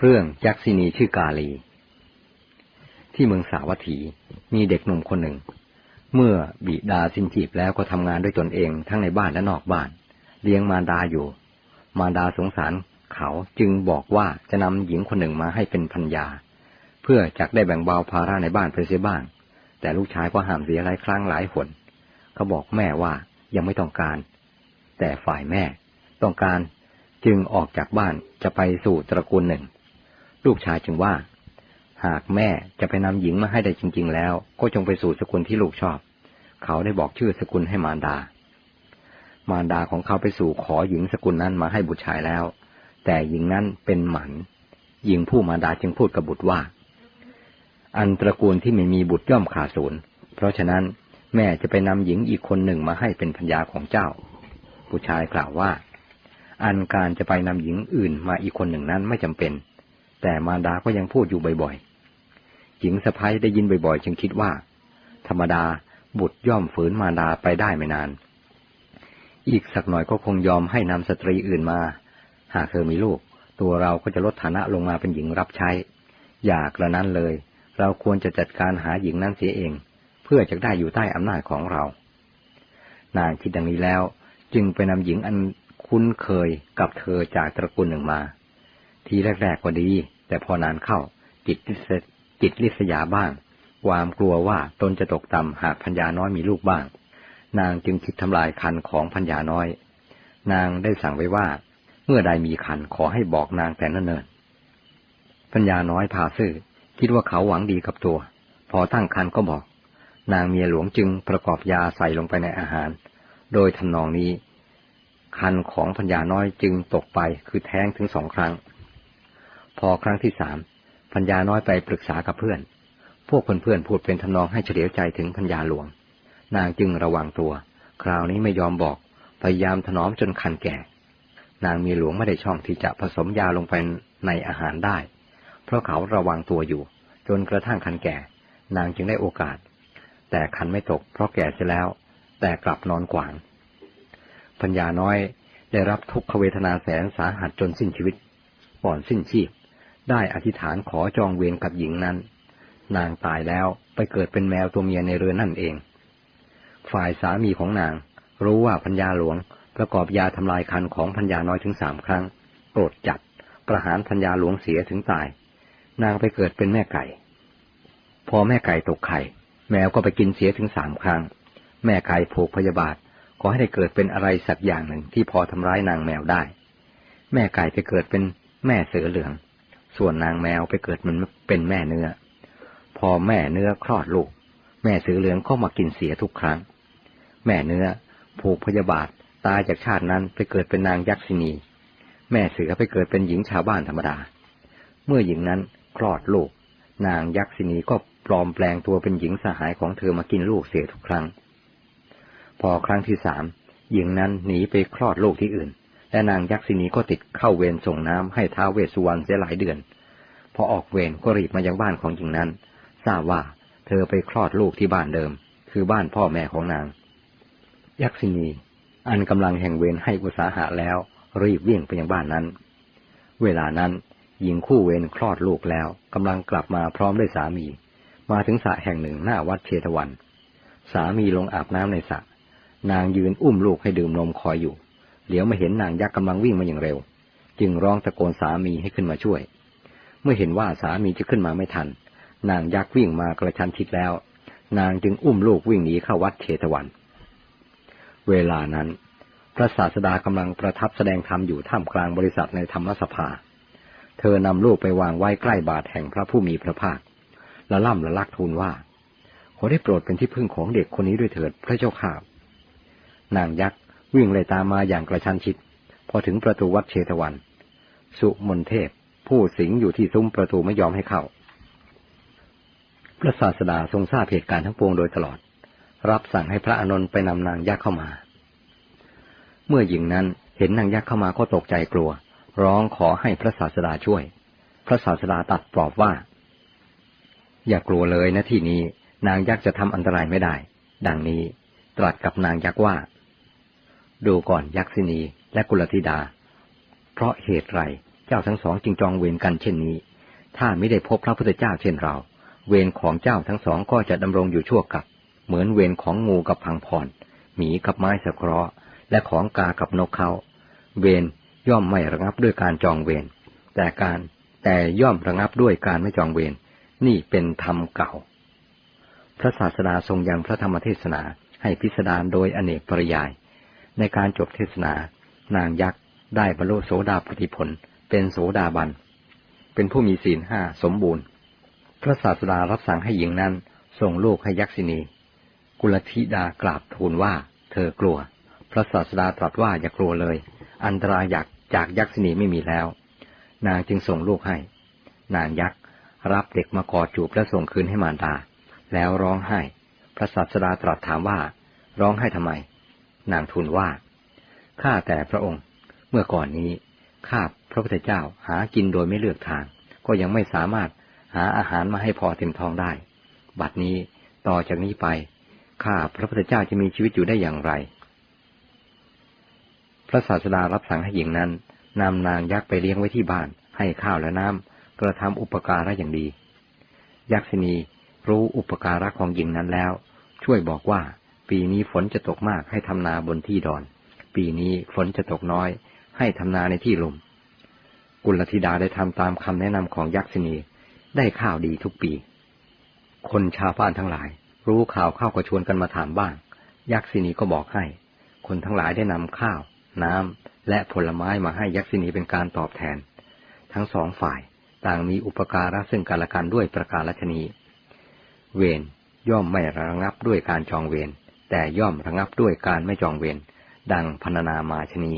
เรื่องยักษินีชื่อกาลี ที่เมืองสาวัตถีมีเด็กหนุ่มคนหนึ่ง เมื่อบิดาสิ้นชีพแล้วก็ทำงานด้วยตนเองทั้งในบ้านและนอกบ้าน เลี้ยงมารดาอยู่ มารดาสงสารเขาจึงบอกว่าจะนำหญิงคนหนึ่งมาให้เป็นพันยา เพื่อจักได้แบ่งเบาภาระในบ้านไปเสียบ้าง แต่ลูกชายก็ห้ามเสียหลายครั้งหลายหนเขาบอกแม่ว่ายังไม่ต้องการ แต่ฝ่ายแม่ต้องการจึงออกจากบ้านจะไปสู่ตระกูลหนึ่ง ลูกชายจึงว่า หากแม่จะไปนำหญิงมาให้ได้จริง ๆ แล้ว ก็จงไปสู่สกุลที่ลูกชอบ เขาได้บอกชื่อสกุลให้มารดา มารดาของเขาไปสู่ขอหญิงสกุลนั้นมาให้บุตรชายแล้ว แต่หญิงนั้นเป็นหมัน หญิงผู้มารดาจึงพูดกับบุตรว่า อันตระกูลที่ไม่มีบุตรย่อมขาดศูนย์ เพราะฉะนั้นแม่จะไปนำหญิงอีกคนหนึ่งมาให้เป็นพัญญาของเจ้า ผู้ชายกล่าวว่า อันการจะไปนำหญิงอื่นมาอีกคนหนึ่งนั้นไม่จำเป็น แต่มารดาก็ยังพูดอยู่บ่อยๆ หญิงสะพ้ยได้ยินบ่อยๆ จึงคิดว่า ธรรมดาบุตรย่อมฝืนมารดาไปได้ไม่นาน อีกสักหน่อยก็คงยอมให้นำสตรีอื่นมา หากเธอมีลูก ตัวเราก็จะลดฐานะลงมาเป็นหญิงรับใช้ อยากระนั้นเลย เราควรจะจัดการหาหญิงนั้นเสียเอง เพื่อจะได้อยู่ใต้อำนาจของเรา นางคิดดังนี้แล้ว จึงไปนำหญิงอันคุ้นเคยกับเธอจากตระกูลหนึ่งมา ทีแรกๆก็ดี แต่พอนานเข้า จิตจิตลิษยาบ้าง ความกลัวว่าตนจะตกต่ำหากพัญญาน้อยมีลูกบ้าง นางจึงคิดทำลายคันของพัญญาน้อย นางได้สั่งไว้ว่า เมื่อใดมีคันขอให้บอกนางแต่นเนิ่นพัญญาน้อยพาซื่อคิดว่าเขาหวังดีกับตัว พอตั้งคันก็บอก นางเมียหลวงจึงประกอบยาใส่ลงไปในอาหาร โดยทำนองนี้ คันของพัญญาน้อยจึงตกไปคือแท้งถึงสองครั้ง พอครั้งที่สามพัญญาน้อยไปปรึกษากับเพื่อน พวกเพื่อนๆพูดเป็นทำนองให้เฉลียวใจถึงพัญญาหลวง นางจึงระวังตัว คราวนี้ไม่ยอมบอก พยายามถนอมจนคันแก่ นางมีหลวงไม่ได้ช่องที่จะผสมยาลงไปในอาหารได้ เพราะเขาระวังตัวอยู่ จนกระทั่งคันแก่ นางจึงได้โอกาส แต่คันไม่ตก เพราะแก่เสียแล้ว แต่กลับนอนกวางพัญญาน้อยได้รับทุกขเวทนาแสนสาหัสจนสิ้นชีวิตก่อนสิ้นชีพ ได้อธิษฐานขอจองเวรกับหญิงนั้น นางตายแล้วไปเกิดเป็นแมวตัวเมียในเรือนนั่นเอง ฝ่ายสามีของนาง รู้ว่าพัญญาหลวงประกอบยาทำลายคันของพัญญาน้อยถึงสามครั้ง โกรธจัดประหารพัญญาหลวงเสียถึงตาย นางไปเกิดเป็นแม่ไก่ พอแม่ไก่ตกไข่ แมวก็ไปกินเสียถึงสามครั้ง แม่ไก่ผูกพยาบาทขอให้ได้เกิดเป็นอะไรสักอย่างหนึ่งที่พอทำร้ายนางแมวได้ แม่ไก่ไปเกิดเป็นแม่เสือเหลือง ส่วนนางแมวไปเกิดมันเป็นแม่เนื้อ พอแม่เนื้อคลอดลูก แม่เสือเหลืองก็มากินเสียทุกครั้ง แม่เนื้อผูกพยาบาทตายจากชาตินั้นไปเกิดเป็นนางยักษินี แม่เสือไปเกิดเป็นหญิงชาวบ้านธรรมดา เมื่อหญิงนั้นคลอดลูก นางยักษินีก็ปลอมแปลงตัวเป็นหญิงสหายของเธอมากินลูกเสียทุกครั้ง พอครั้งที่สามหญิงนั้นหนีไปคลอดลูกที่อื่น และนางยักษินีก็ติดเข้าเวรส่งน้ำให้ท้าเวสุวรรณเสียหลายเดือน พอออกเวรก็รีบมายังบ้านของหญิงนั้น ทราบว่าเธอไปคลอดลูกที่บ้านเดิม คือบ้านพ่อแม่ของนาง ยักษินี อันกำลังแห่งเวรให้อุตสาหะแล้ว รีบวิ่งไปยังบ้านนั้น เวลานั้นหญิงคู่เวรคลอดลูกแล้วกำลังกลับมาพร้อมด้วยสามี มาถึงสระแห่งหนึ่งหน้าวัดเชตวัน สามีลงอาบน้ำในสระนางยืนอุ้มลูกให้ดื่มนมคอยอยู่ เหลียวมาเห็นนางยักษ์กำลังวิ่งมาอย่างเร็ว จึงร้องตะโกนสามีให้ขึ้นมาช่วย เมื่อเห็นว่าสามีจะขึ้นมาไม่ทัน นางยักษ์วิ่งมากระชันชิดแล้ว นางจึงอุ้มลูกวิ่งหนีเข้าวัดเชตวัน เวลานั้น พระศาสดากำลังประทับแสดงธรรมอยู่ท่ามกลางบริษัทในธรรมสภา เธอนำลูกไปวางไว้ใกล้บาทแห่งพระผู้มีพระภาคละล่ำละลักทูลว่าขอได้โปรดเป็นที่พึ่งของเด็กคนนี้ด้วยเถิดพระเจ้าข่านางยักษ์ วิ่งไล่ตามมาอย่างกระชั้นชิด พอถึงประตูวัดเชตวัน สุมนเทพ ผู้สิงอยู่ที่ซุ้มประตูไม่ยอมให้เข้า พระศาสดาทรงทราบเหตุการณ์ทั้งปวงโดยตลอด รับสั่งให้พระอานนท์ไปนำนางยักษ์เข้ามา เมื่อหญิงนั้นเห็นนางยักษ์เข้ามาก็ตกใจกลัว ร้องขอให้พระศาสดาช่วย พระศาสดาตัดปลอบว่า อย่ากลัวเลยนะที่นี้ นางยักษ์จะทำอันตรายไม่ได้ ดังนี้ตรัสกับนางยักษ์ว่า ดูก่อนยักษินีและกุลธิดา เพราะเหตุไรเจ้าทั้งสองจึงจองเวรกันเช่นนี้ ถ้าไม่ได้พบพระพุทธเจ้าเช่นเรา เวรของเจ้าทั้งสองก็จะดำรงอยู่ชั่วกับ เหมือนเวรของงูกับพังพรหมีกับไม้สะเคราะห์และของกากับนกเขา เวรย่อมไม่ระงับด้วยการจองเวรแต่การแต่ย่อมระงับด้วยการไม่จองเวรนี่เป็นธรรมเก่า พระศาสดาทรงยังพระธรรมเทศนาให้พิสดารโดยอเนกปริยาย ในการจบเทศนา นางยักษ์ได้บรรลุโสดาปฏิผล เป็นโสดาบัน เป็นผู้มีศีลห้าสมบูรณ์ พระศาสดารับสั่งให้หญิงนั้นส่งลูกให้ยักษินี กุลธิดากราบทูลว่า เธอกลัว พระศาสดาตรัสว่าอย่ากลัวเลย อันตรายอยากจากยักษินีไม่มีแล้ว นางจึงส่งลูกให้ นางยักษ์รับเด็กมากอดจูบและส่งคืนให้มารดา แล้วร้องไห้ พระศาสดาตรัสถามว่า ร้องไห้ทำไม นางทูลว่า ข้าแต่พระองค์ เมื่อก่อนนี้ ข้าพระพุทธเจ้าหากินโดยไม่เลือกทาง ก็ยังไม่สามารถหาอาหารมาให้พอเต็มท้องได้ บัดนี้ต่อจากนี้ไป ข้าพระพุทธเจ้าจะมีชีวิตอยู่ได้อย่างไร พระศาสดารับสั่งให้หญิงนั้นนำนางยักษ์ไปเลี้ยงไว้ที่บ้าน ให้ข้าวและน้ำกระทำอุปการะอย่างดี ยักษินีรู้อุปการะของหญิงนั้นแล้ว ช่วยบอกว่า ปีนี้ฝนจะตกมากให้ทำนาบนที่ดอน ปีนี้ฝนจะตกน้อย ให้ทำนาในที่ลุมกุลธิดาได้ทำตามคำแนะนำของยักษินีได้ข้าวดีทุกปี คนชาวบ้านทั้งหลาย รู้ข่าวข้าวก็ชวนกันมาถามบ้าง ยักษินีก็บอกให้ คนทั้งหลายได้นำข้าว น้ำและผลไม้มาให้ยักษินีเป็นการตอบแทน ทั้งสองฝ่ายต่างมีอุปการะซึ่งกันและกันด้วยประการฉนี้เวรย่อมไม่ระงับด้วยการจองเวร แต่ย่อมระงับด้วยการไม่จองเวรดังพรรณนามาชนี้